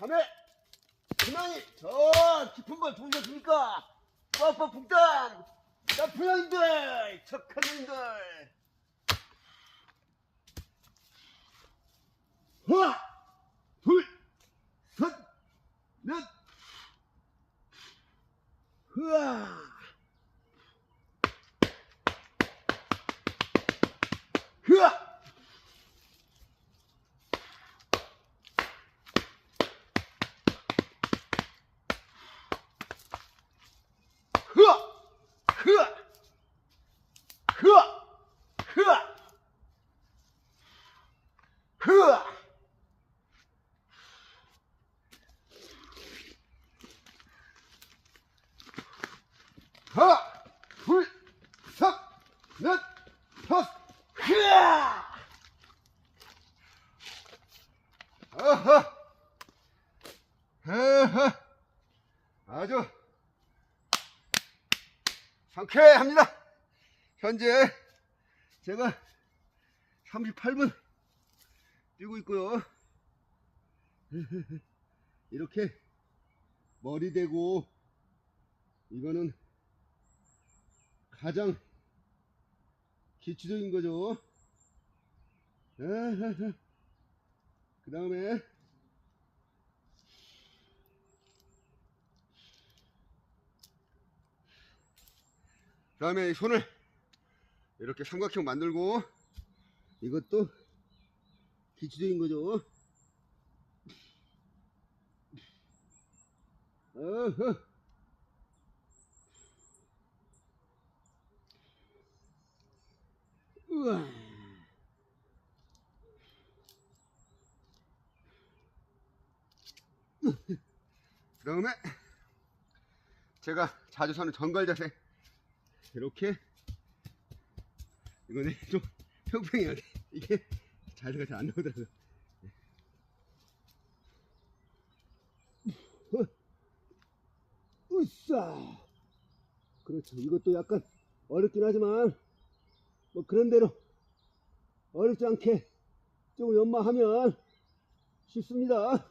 3회 분양이 저 깊은 걸 동시에 주니까? 빠빠 붕단! 나 분양인들! 착한 놈들! 하나 둘셋넷! 흐아 하나, 둘, 셋, 넷, 다섯, 흐아! 아하! 아하! 아주 상쾌합니다. 현재 제가 38분 뛰고 있고요. 이렇게 머리 대고 이거는 가장 기초적인 거죠. 그 다음에 그 다음에 이 손을 이렇게 삼각형 만들고 이것도 기초적인 거죠. 어허. 우와. 그 다음에 제가 자주 서는 정갈 자세. 이렇게. 이거는 좀 평평해야 돼. 이게 자세가 잘 안 나오더라고요. 어. 으쌰. 그렇죠. 이것도 약간 어렵긴 하지만 뭐 그런 대로 어렵지 않게 좀 연마하면 쉽습니다